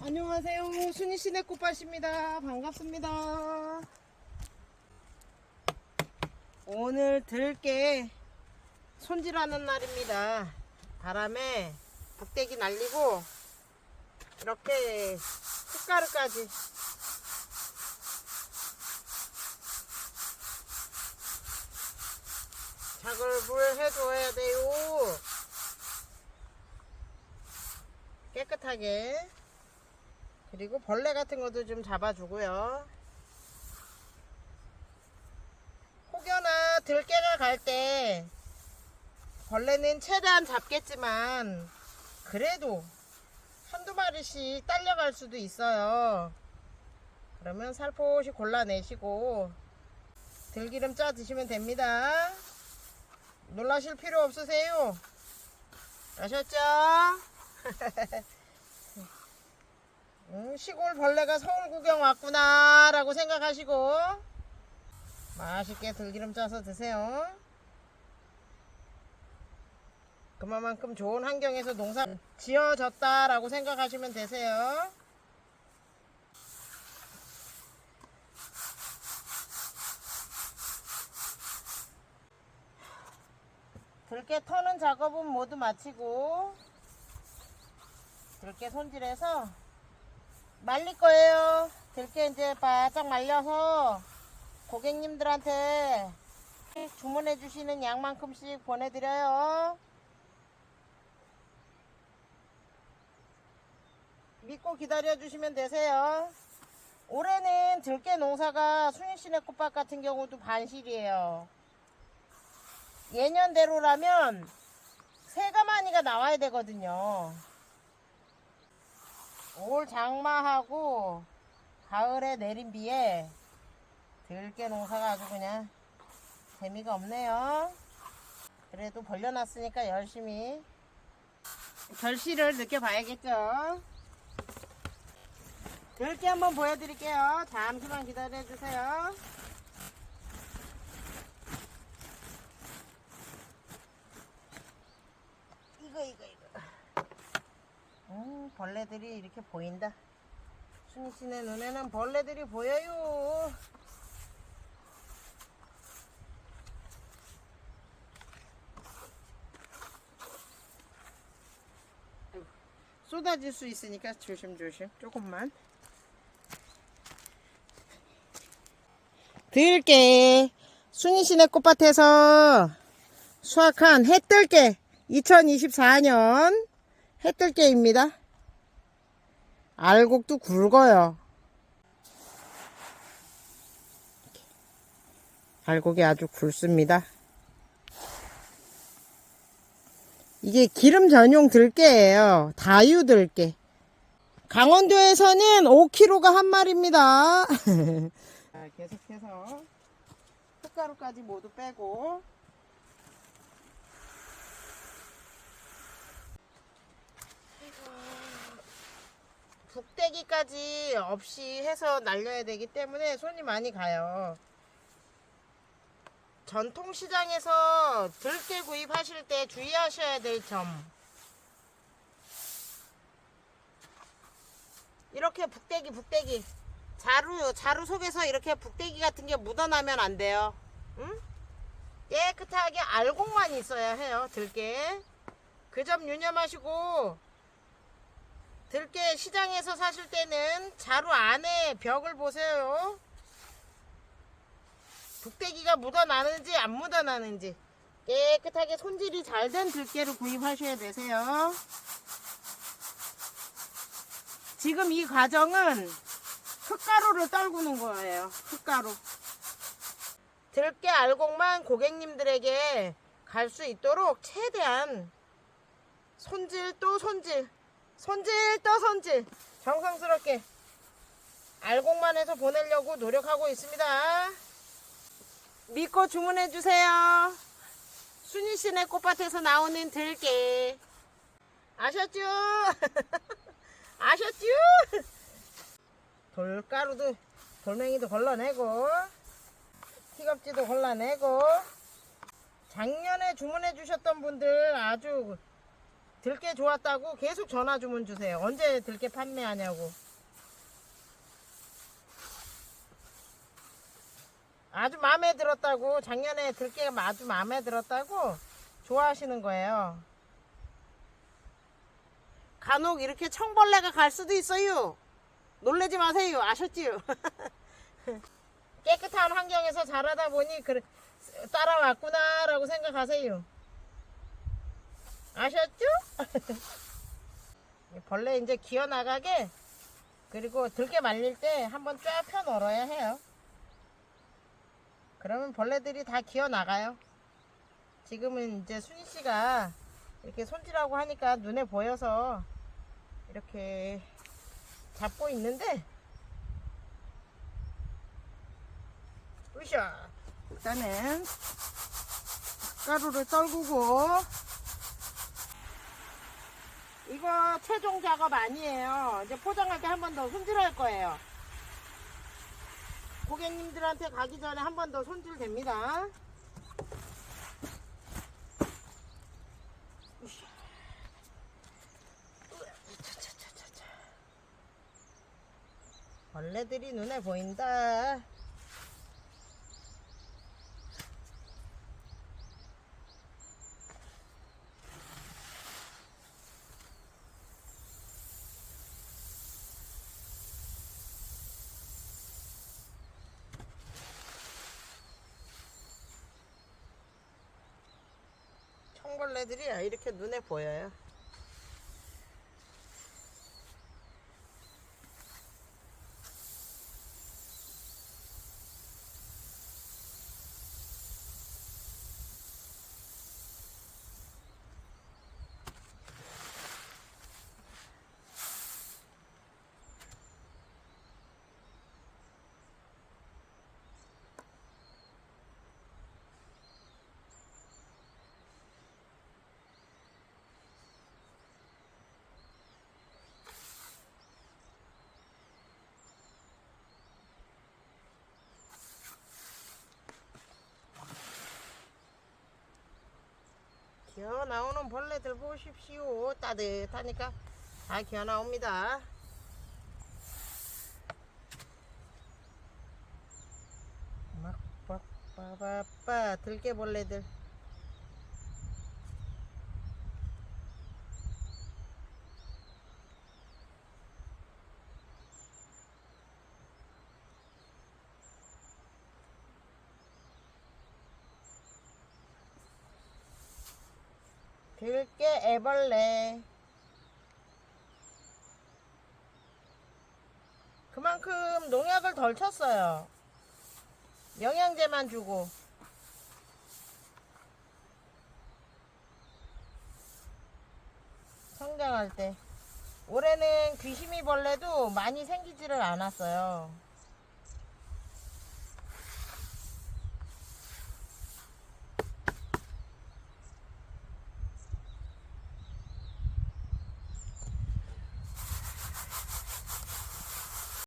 안녕하세요. 순이시네 꽃밭입니다. 반갑습니다. 오늘 들깨 손질하는 날입니다. 바람에 북대기 날리고 이렇게 흙가루까지 작업을 해줘야 돼요. 깨끗하게. 그리고 벌레 같은 것도 좀 잡아주고요. 혹여나 들깨가 갈 때 벌레는 최대한 잡겠지만 그래도 한두 마리씩 딸려갈 수도 있어요. 그러면 살포시 골라내시고 들기름 짜 드시면 됩니다. 놀라실 필요 없으세요. 아셨죠? 음, 시골 벌레가 서울 구경 왔구나 라고 생각하시고 맛있게 들기름 짜서 드세요. 그만큼 좋은 환경에서 농사 지어졌다 라고 생각하시면 되세요. 들깨 터는 작업은 모두 마치고 들깨 손질해서 말릴 거예요. 들깨 이제 바짝 말려서 고객님들한테 주문해 주시는 양만큼씩 보내드려요. 믿고 기다려 주시면 되세요. 올해는 들깨 농사가 순이시내 꽃밭 같은 경우도 반실이에요. 예년대로라면 새가마니가 나와야 되거든요. 올 장마하고 가을에 내린 비에 들깨 농사가 아주 그냥 재미가 없네요. 그래도 벌려놨으니까 열심히 결실을 느껴봐야겠죠. 들깨 한번 보여드릴게요. 잠시만 기다려주세요. 이거 이거 이거. 음, 벌레들이 이렇게 보인다. 순이 씨네 눈에는 벌레들이 보여요. 쏟아질 수 있으니까 조심조심 조금만 들게 순이 씨네 꽃밭에서 수확한 해뜰게 2024년 해뜰게입니다. 알곡도 굵어요. 알곡이 아주 굵습니다. 이게 기름 전용 들깨예요. 다유 들깨. 강원도에서는 5kg가 한 마리입니다. 자, 계속해서 흙가루까지 모두 빼고 북대기까지 없이 해서 날려야 되기 때문에 손이 많이 가요. 전통시장에서 들깨 구입하실 때 주의하셔야 될 점. 이렇게 북대기, 북대기. 자루, 자루 속에서 이렇게 북대기 같은 게 묻어나면 안 돼요. 응? 깨끗하게 알곡만 있어야 해요, 들깨. 그 점 유념하시고, 들깨 시장에서 사실 때는 자루 안에 벽을 보세요. 북대기가 묻어나는지 안 묻어나는지 깨끗하게 손질이 잘 된 들깨를 구입하셔야 되세요. 지금 이 과정은 흙가루를 떨구는 거예요. 흙가루. 들깨 알곡만 고객님들에게 갈 수 있도록 최대한 손질 또 손질 손질 또 손질 정성스럽게 알곡만 해서 보내려고 노력하고 있습니다. 믿고 주문해 주세요. 순이 씨네 꽃밭에서 나오는 들깨 아셨죠? 아셨죠? 돌가루도 돌멩이도 걸러내고 티겁지도 걸러내고 작년에 주문해 주셨던 분들 아주 들깨 좋았다고 계속 전화 주문 주세요. 언제 들깨 판매하냐고. 아주 마음에 들었다고 작년에 들깨가 아주 마음에 들었다고 좋아하시는 거예요. 간혹 이렇게 청벌레가 갈 수도 있어요. 놀래지 마세요. 아셨지요? 깨끗한 환경에서 자라다 보니 그 따라왔구나라고 생각하세요. 아셨죠? 벌레 이제 기어 나가게 그리고 들깨 말릴 때 한번 쫙 펴 널어야 해요. 그러면 벌레들이 다 기어 나가요. 지금은 이제 순희 씨가 이렇게 손질하고 하니까 눈에 보여서 이렇게 잡고 있는데 으쌰 일단은 가루를 떨구고 이거 최종 작업 아니에요 이제 포장할 때 한 번 더 손질할 거예요 고객님들한테 가기 전에 한 번 더 손질됩니다. 벌레들이 눈에 보인다. 청벌레들이 이렇게 눈에 보여요. 기어 나오는 벌레들 보십시오. 따뜻하니까 다 기어 나옵니다. 막 빠빠빠 들깨벌레들. 들깨 애벌레. 그만큼 농약을 덜 쳤어요. 영양제만 주고. 성장할 때. 올해는 귀시미 벌레도 많이 생기지를 않았어요